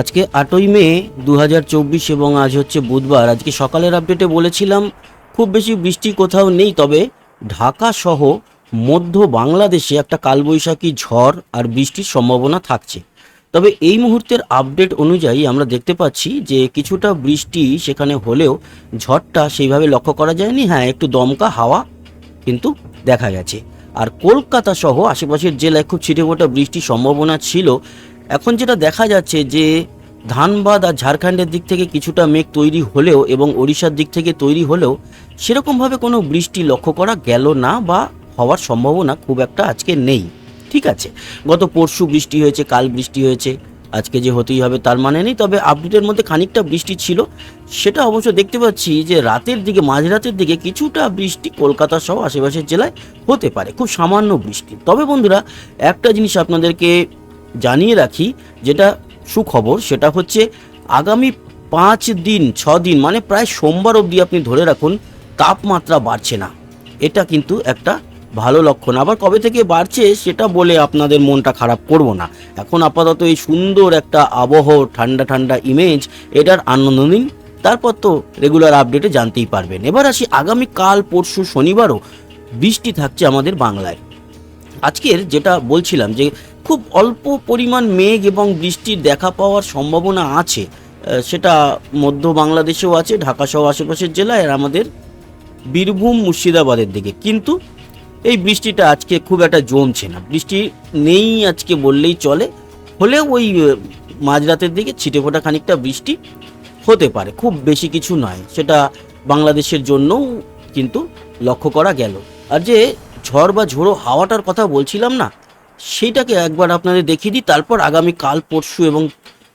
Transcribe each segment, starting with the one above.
আজকে আটই মে দু হাজার চব্বিশ এবং আজ হচ্ছে বুধবার। আজকে সকালের আপডেটে বলেছিলাম, খুব বেশি বৃষ্টি কোথাও নেই, তবে ঢাকা সহ মধ্য বাংলাদেশে একটা কালবৈশাখী ঝড় আর বৃষ্টির সম্ভাবনা থাকছে। তবে এই মুহূর্তের আপডেট অনুযায়ী আমরা দেখতে পাচ্ছি যে কিছুটা বৃষ্টি সেখানে হলেও ঝড়টা সেইভাবে লক্ষ্য করা যায়নি। হ্যাঁ একটু দমকা হাওয়া কিন্তু দেখা গেছে। আর কলকাতা সহ আশেপাশের জেলায় খুব ছিটেফোঁটা বৃষ্টির সম্ভাবনা ছিল। এখন যেটা দেখা যাচ্ছে যে ধানবাদ আর ঝাড়খণ্ডের দিক থেকে কিছুটা মেঘ তৈরি হলেও এবং ওড়িশার দিক থেকে তৈরি হলেও সেরকমভাবে কোনো বৃষ্টি লক্ষ্য করা গেল না বা হওয়ার সম্ভাবনা খুব একটা আজকে নেই। ঠিক আছে, গত পরশু বৃষ্টি হয়েছে, কাল বৃষ্টি হয়েছে, আজকে যে হতেই হবে তার মানে নেই, তবে আপডেটের মধ্যে খানিকটা বৃষ্টি ছিল। সেটা অবশ্য দেখতে পাচ্ছি যে রাতের দিকে, মাঝরাতের দিকে কিছুটা বৃষ্টি কলকাতা সহ আশেপাশের জেলায় হতে পারে, খুব সামান্য বৃষ্টি। তবে বন্ধুরা, একটা জিনিস আপনাদেরকে জানিয়ে রাখি, যেটা সুখবর, সেটা হচ্ছে আগামী পাঁচ দিন, ছ দিন মানে প্রায় সোমবার অবধি আপনি ধরে রাখুন, তাপমাত্রা বাড়ছে না। এটা কিন্তু একটা ভালো লক্ষণ। আবার কবে থেকে বাড়ছে, সেটা বলে আপনাদের মনটা খারাপ করব না। এখন আপাতত এই সুন্দর একটা আবহ, ঠান্ডা ঠান্ডা ইমেজ এটার আনন্দ নিন। তারপর তো রেগুলার আপডেটে জানতেই পারবেন। এবার আসি আগামী কাল, পরশু, শনিবারও বৃষ্টি থাকছে আমাদের বাংলায়। আজকের যেটা বলছিলাম যে খুব অল্প পরিমাণ মেঘ এবং বৃষ্টির দেখা পাওয়ার সম্ভাবনা আছে। সেটা মধ্য বাংলাদেশেও আছে, ঢাকা সহ আশেপাশের জেলায় আর আমাদের বীরভূম, মুর্শিদাবাদের দিকে। কিন্তু এই বৃষ্টিটা আজকে খুব একটা জমছে না। বৃষ্টি নেই আজকে বললেই চলে। হলেও ওই মাঝরাতের দিকে ছিটেফোঁটা খানিকটা বৃষ্টি হতে পারে। খুব বেশি কিছু নয়। সেটা বাংলাদেশের জন্যও কিন্তু লক্ষ্য করা গেল। আর যে ঝড় বা ঝোড়ো হাওয়াটার কথা বলছিলাম না সেইটাকে একবার আপনাদের দেখিয়ে দিই, তারপর আগামী কাল, পরশু এবং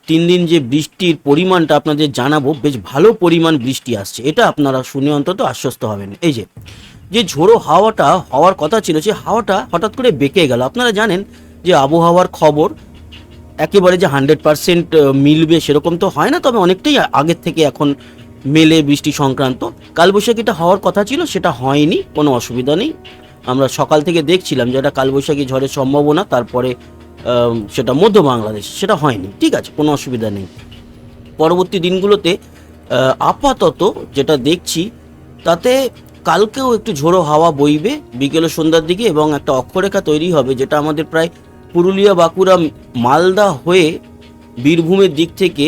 তিন দিন যে বৃষ্টির পরিমাণটা আপনাদের জানাব, বেশ ভালো পরিমাণ বৃষ্টি আসছে। এটা আপনারা শুনে অন্তত আশ্বস্ত হবেন। এই যে যে ঝোড়ো হাওয়াটা হওয়ার কথা ছিল, সে হাওয়াটা হঠাৎ করে বেঁকে গেল। আপনারা জানেন যে আবহাওয়ার খবর একেবারে যে হান্ড্রেড পারসেন্ট মিলবে সেরকম তো হয় না, তবে অনেকটাই আগের থেকে এখন মেলে বৃষ্টি সংক্রান্ত। কালবৈশাখীটা হওয়ার কথা ছিল, সেটা হয়নি, কোনো অসুবিধা নেই। আমরা সকাল থেকে দেখছিলাম যে একটা কালবৈশাখী ঝড়ের সম্ভাবনা, তারপরে সেটা মধ্য বাংলাদেশ, সেটা হয়নি, ঠিক আছে, কোনো অসুবিধা নেই। পরবর্তী দিনগুলোতে আপাতত যেটা দেখছি, তাতে কালকেও একটু ঝোড়ো হাওয়া বইবে, বিকেল সন্ধ্যার দিকে, এবং একটা অক্ষরেখা তৈরি হবে, যেটা আমাদের প্রায় পুরুলিয়া, বাঁকুড়া, মালদা হয়ে বীরভূমের দিক থেকে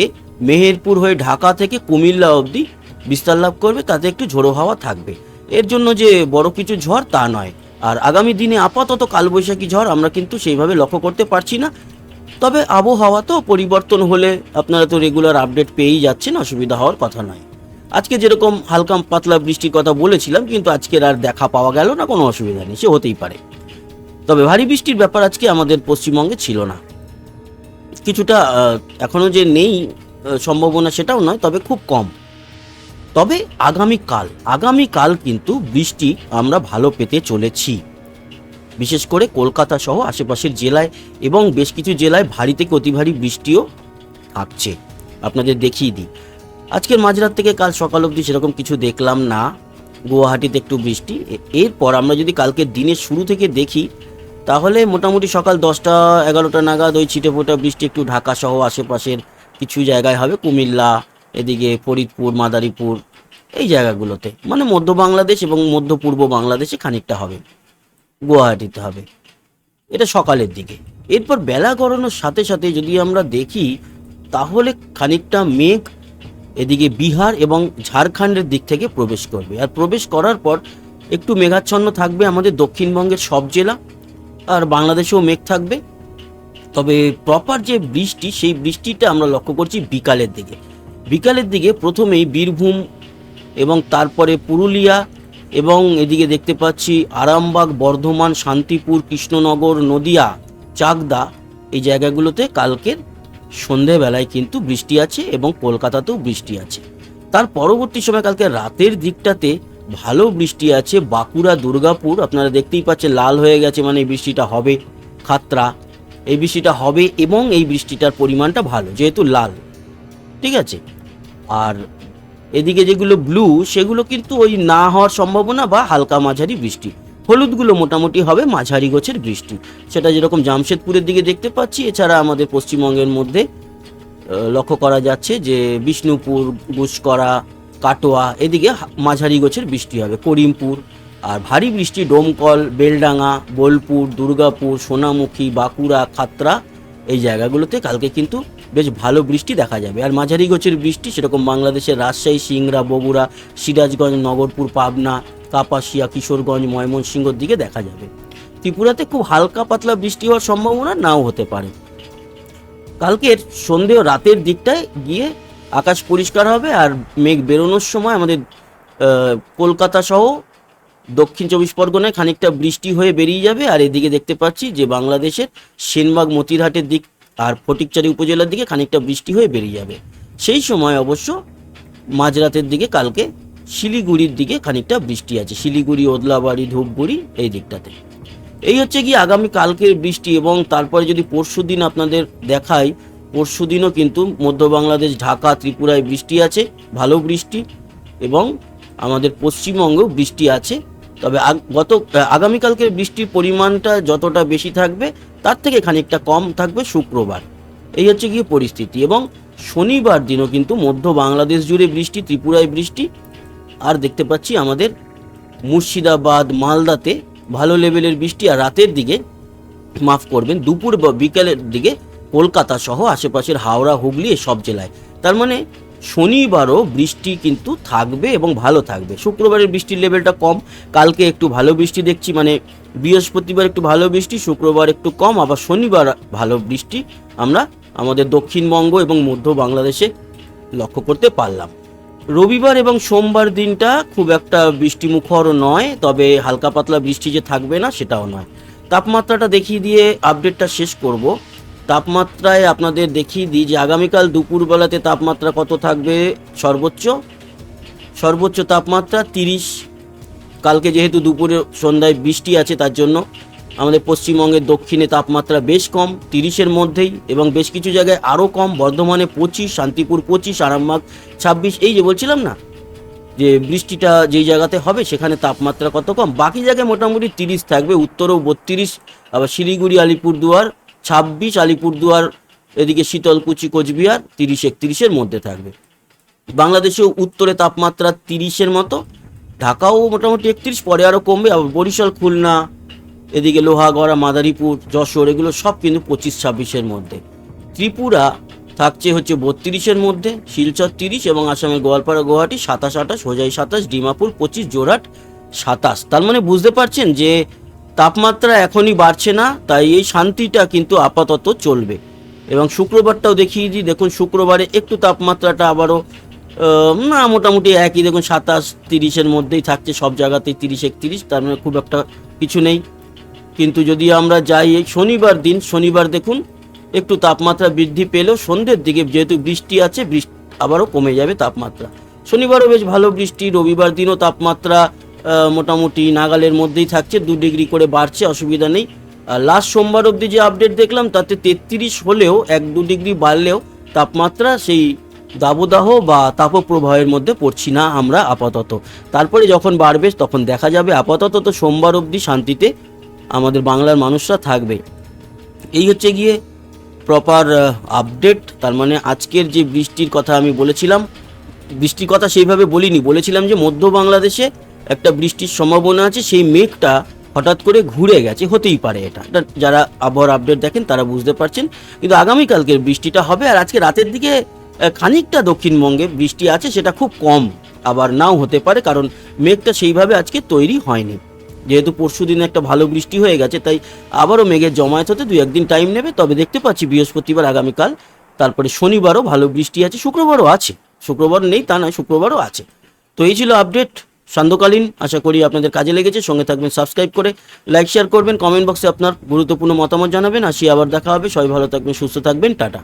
মেহেরপুর হয়ে ঢাকা থেকে কুমিল্লা অবধি বিস্তার লাভ করবে, তাতে একটু ঝোড়ো হাওয়া থাকবে। এর জন্য যে বড় কিছু ঝড়, তা নয়। আর আগামী দিনে আপাতত কালবৈশাখী ঝড় আমরা কিন্তু সেইভাবে লক্ষ্য করতে পারছি না। তবে আবহাওয়া তো পরিবর্তন হলে আপনারা তো রেগুলার আপডেট পেয়েই যাচ্ছেন, অসুবিধা হওয়ার কথা নয়। আজকে যেরকম হালকা পাতলা বৃষ্টির কথা বলেছিলাম, কিন্তু আজকের আর দেখা পাওয়া গেল না, কোনো অসুবিধা নেই, সে হতেই পারে। তবে ভারী বৃষ্টির ব্যাপার আজকে আমাদের পশ্চিমবঙ্গে ছিল না। কিছুটা এখনও যে নেই সম্ভাবনা সেটাও নয়, তবে খুব কম। তবে আগামীকাল আগামীকাল কিন্তু বৃষ্টি আমরা ভালো পেতে চলেছি। বিশেষ করে কলকাতা সহ আশেপাশের জেলায় এবং বেশ কিছু জেলায় ভারী থেকে অতি ভারী বৃষ্টিও থাকছে। আপনাদের দেখিয়ে দিই। আজকের মাঝরাত থেকে কাল সকাল অবধি সেরকম কিছু দেখলাম না। গুয়াহাটিতে একটু বৃষ্টি। এরপর আমরা যদি কালকে দিনের শুরু থেকে দেখি, তাহলে মোটামুটি সকাল দশটা, এগারোটা নাগাদ ওই ছিটে ফোটা বৃষ্টি একটু ঢাকা সহ আশেপাশের কিছু জায়গায় হবে। কুমিল্লা এদিকে ফরিদপুর, মাদারীপুর, এই জায়গাগুলোতে। মানে মধ্য বাংলাদেশ এবং মধ্য পূর্ব বাংলাদেশে খানিকটা হবে। গুয়াহাটিতে হবে। এটা সকালের দিকে। এরপর বেলা গড়ানোর সাথে সাথে যদি আমরা দেখি, তাহলে খানিকটা মেঘ এদিকে বিহার এবং ঝাড়খণ্ডের দিক থেকে প্রবেশ করবে। আর প্রবেশ করার পর একটু মেঘাচ্ছন্ন থাকবে আমাদের দক্ষিণবঙ্গের সব জেলা, আর বাংলাদেশেও মেঘ থাকবে। তবে প্রপার যে বৃষ্টি, সেই বৃষ্টিটা আমরা লক্ষ্য করছি বিকালের দিকে। বিকালের দিকে প্রথমেই বীরভূম এবং তারপরে পুরুলিয়া এবং এদিকে দেখতে পাচ্ছি আরামবাগ, বর্ধমান, শান্তিপুর, কৃষ্ণনগর, নদিয়া, চাকদা এই জায়গাগুলোতে কালকের সন্ধেবেলায় কিন্তু বৃষ্টি আছে এবং কলকাতাতেও বৃষ্টি আছে। তার পরবর্তী সময় কালকে রাতের দিকটাতে ভালো বৃষ্টি আছে, বাঁকুড়া, দুর্গাপুর, আপনারা দেখতেই পাচ্ছেন লাল হয়ে গেছে মানে এই বৃষ্টিটা হবে খাতরা এই বৃষ্টিটা হবে এবং এই বৃষ্টিটার পরিমাণটা ভালো, যেহেতু লাল, ঠিক আছে? আর এদিকে যেগুলো ব্লু সেগুলো কিন্তু ওই না হওয়ার সম্ভাবনা বা হালকা মাঝারি বৃষ্টি। হলুদগুলো মোটামুটি হবে মাঝারি গোছের বৃষ্টি। সেটা যেরকম জামশেদপুরের দিকে দেখতে পাচ্ছি, এছাড়া আমাদের পশ্চিমবঙ্গের মধ্যে লক্ষ্য করা যাচ্ছে যে বিষ্ণুপুর, গুসকরা, কাটোয়া, এদিকে মাঝারি গোছের বৃষ্টি হবে। করিমপুর, আর ভারী বৃষ্টি ডোমকল, বেলডাঙ্গা, বোলপুর, দুর্গাপুর, সোনামুখী, বাঁকুড়া, খাতরা, এই জায়গাগুলোতে কালকে কিন্তু বেশ ভালো বৃষ্টি দেখা যাবে। আর মাঝারি গোছের বৃষ্টি সেরকম বাংলাদেশের রাজশাহী, সিংড়া, বগুড়া, সিরাজগঞ্জ, নগরপুর, পাবনা, কাপাসিয়া, কিশোরগঞ্জ, ময়মনসিংহর দিকে দেখা যাবে। ত্রিপুরাতে খুব হালকা পাতলা বৃষ্টি হওয়ার সম্ভাবনা নাও হতে পারে। কালকের সন্ধে রাতের দিকটায় গিয়ে আকাশ পরিষ্কার হবে আর মেঘ বেরোনোর সময় আমাদের কলকাতা সহ দক্ষিণ চব্বিশ পরগনায় খানিকটা বৃষ্টি হয়ে বেরিয়ে যাবে। আর এদিকে দেখতে পাচ্ছি যে বাংলাদেশের সেনবাগ, মতিরহাটের দিক আর ফটিকচারি উপজেলার দিকে খানিকটা বৃষ্টি হয়ে বেরিয়ে যাবে। সেই সময় অবশ্য মাঝরাতের দিকে কালকে শিলিগুড়ির দিকে খানিকটা বৃষ্টি আছে। শিলিগুড়ি, ওদলাবাড়ি, ধূপগুড়ি এই দিকটাতে। এই হচ্ছে কি আগামী কালকের বৃষ্টি এবং তারপরে যদি পরশু দিন আপনাদের দেখাই, পরশু দিনও কিন্তু মধ্য বাংলাদেশ, ঢাকা, ত্রিপুরায় বৃষ্টি আছে, ভালো বৃষ্টি এবং আমাদের পশ্চিমবঙ্গেও বৃষ্টি আছে। তবে গত আগামীকালকের বৃষ্টির পরিমাণটা যতটা বেশি থাকবে তার থেকে খানিকটা কম থাকবে শুক্রবার। এই হচ্ছে গিয়ে পরিস্থিতি এবং শনিবার দিনও কিন্তু মধ্য বাংলাদেশ জুড়ে বৃষ্টি, ত্রিপুরায় বৃষ্টি। আর দেখতে পাচ্ছি আমাদের মুর্শিদাবাদ, মালদাতে ভালো লেভেলের বৃষ্টি আর রাতের দিকে মাফ করবেন, দুপুর বা বিকেলের দিকে কলকাতা সহ আশেপাশের হাওড়া, হুগলি সব জেলায়। তার মানে শনিবারও বৃষ্টি কিন্তু থাকবে এবং ভালো থাকবে। শুক্রবারের বৃষ্টির লেভেলটা কম, কালকে একটু ভালো বৃষ্টি দেখছি মানে বৃহস্পতিবার একটু ভালো বৃষ্টি, শুক্রবার একটু কম, আবার শনিবার ভালো বৃষ্টি আমরা আমাদের দক্ষিণবঙ্গ এবং মধ্য বাংলাদেশে লক্ষ্য করতে পারলাম। রবিবার এবং সোমবার দিনটা খুব একটা বৃষ্টিমুখর নয়, তবে হালকা পাতলা বৃষ্টি যে থাকবে না সেটাও নয়। তাপমাত্রাটা দেখিয়ে দিয়ে আপডেটটা শেষ করব। তাপমাত্রায় আপনাদের দেখিয়ে দিই যে আগামীকাল দুপুরবেলাতে তাপমাত্রা কত থাকবে? সর্বোচ্চ? সর্বোচ্চ তাপমাত্রা তিরিশ। কালকে যেহেতু দুপুরে সন্ধ্যায় বৃষ্টি আছে, তার জন্য আমাদের পশ্চিমবঙ্গের দক্ষিণে তাপমাত্রা বেশ কম, তিরিশের মধ্যেই এবং বেশ কিছু জায়গায় আরও কম, বর্ধমানে পঁচিশ, শান্তিপুর পঁচিশ, আরামবাগ ছাব্বিশ। এই যে বলছিলাম না যে বৃষ্টিটা যেই জায়গাতে হবে সেখানে তাপমাত্রা কত কম? বাকি জায়গায় মোটামুটি তিরিশ থাকবে, উত্তরেও বত্রিশ। আবার শিলিগুড়ি, আলিপুরদুয়ার ছাব্বিশ আলিপুরদুয়ার এদিকে শীতলকুচি, কোচবিহার তিরিশ একত্রিশের মধ্যে থাকবে। বাংলাদেশেও উত্তরে তাপমাত্রা তিরিশের মতো, ঢাকাও মোটামুটি একত্রিশ, পরে আরও কমবে, আবার বরিশাল, খুলনা, এদিকে লোহাগড়া, মাদারীপুর, যশোর, এগুলো সব কিন্তু পঁচিশ, ছাব্বিশের মধ্যে। ত্রিপুরা থাকছে হচ্ছে বত্রিশের মধ্যে, শিলচর তিরিশ এবং আসামের গোয়ালপাড়া, গুয়াহাটি সাতাশ, আঠাশ, হোজাই সাতাশ, ডিমাপুর পঁচিশ, জোরহাট সাতাশ। তার মানে বুঝতে পারছেন যে তাপমাত্রা এখনই বাড়ছে না, তাই এই শান্তিটা কিন্তু আপাতত চলবে। এবং শুক্রবারটাও দেখিয়ে দিই, দেখুন শুক্রবারে একটু তাপমাত্রাটা আবারও না, মোটামুটি একই, দেখুন সাতাশ, তিরিশের মধ্যেই থাকছে, সব জায়গাতেই তিরিশ, একত্রিশ, তার মানে খুব একটা কিছু নেই। কিন্তু যদি আমরা যাই এই শনিবার দিন, শনিবার দেখুন, একটু তাপমাত্রা বৃদ্ধি পেলেও সন্ধ্যের দিকে যেহেতু বৃষ্টি আছে, বৃষ্টি আবারও কমে যাবে তাপমাত্রা। শনিবারও বেশ ভালো বৃষ্টি, রবিবার দিনও তাপমাত্রা মোটামুটি নাগালের মধ্যেই থাকছে, দু ডিগ্রি করে বাড়ছে, অসুবিধা নেই। লাস্ট সোমবার অবধি যে আপডেট দেখলাম, তাতে তেত্রিশ হলেও, এক দু ডিগ্রি বাড়লেও তাপমাত্রা সেই দাবদাহ বা তাপপ্রবাহের মধ্যে পড়ছি না আমরা আপাতত। তারপরে যখন বাড়বে, তখন দেখা যাবে। আপাতত তো সোমবার অবধি শান্তিতে আমাদের বাংলার মানুষরা থাকবে। এই হচ্ছে গিয়ে প্রপার আপডেট তার মানে আজকের যে বৃষ্টির কথা আমি বলেছিলাম, বৃষ্টির কথা সেইভাবে বলিনি। বলেছিলাম যে মধ্য বাংলাদেশে একটা বৃষ্টির সম্ভাবনা আছে, সেই মেঘটা হঠাৎ করে ঘুরে গেছে, হতেই পারে এটা। যারা আবহাওয়ার আপডেট দেখেন, তারা বুঝতে পারছেন। কিন্তু আগামীকালকের বৃষ্টিটা হবে, আর আজকে রাতের দিকে খানিকটা দক্ষিণবঙ্গে বৃষ্টি আছে, সেটা খুব কম। আবার নাও হতে পারে, কারণ মেঘটা সেইভাবে আজকে তৈরি হয়নি। যেহেতু পরশু দিন একটা ভালো বৃষ্টি হয়ে গেছে, তাই আবারও মেঘের জমায়েত হতে দুই একদিন টাইম নেবে। তবে দেখতে পাচ্ছি বৃহস্পতিবার, আগামীকাল, তারপরে শনিবারও ভালো বৃষ্টি আছে, শুক্রবারও আছে। শুক্রবার নেই, তা নয়, শুক্রবারও আছে। তো এই ছিল আপডেট সান্ধ্যকালীন, আশা করি আপনাদের কাজে লেগেছে। সঙ্গে থাকবেন সাবস্ক্রাইব করে লাইক শেয়ার করবেন কমেন্ট বক্সে আপনার গুরুত্বপূর্ণ মতামত জানাবেন। আসি আবার দেখা হবে। সবাই ভালো থাকবেন, সুস্থ থাকবেন। টাটা।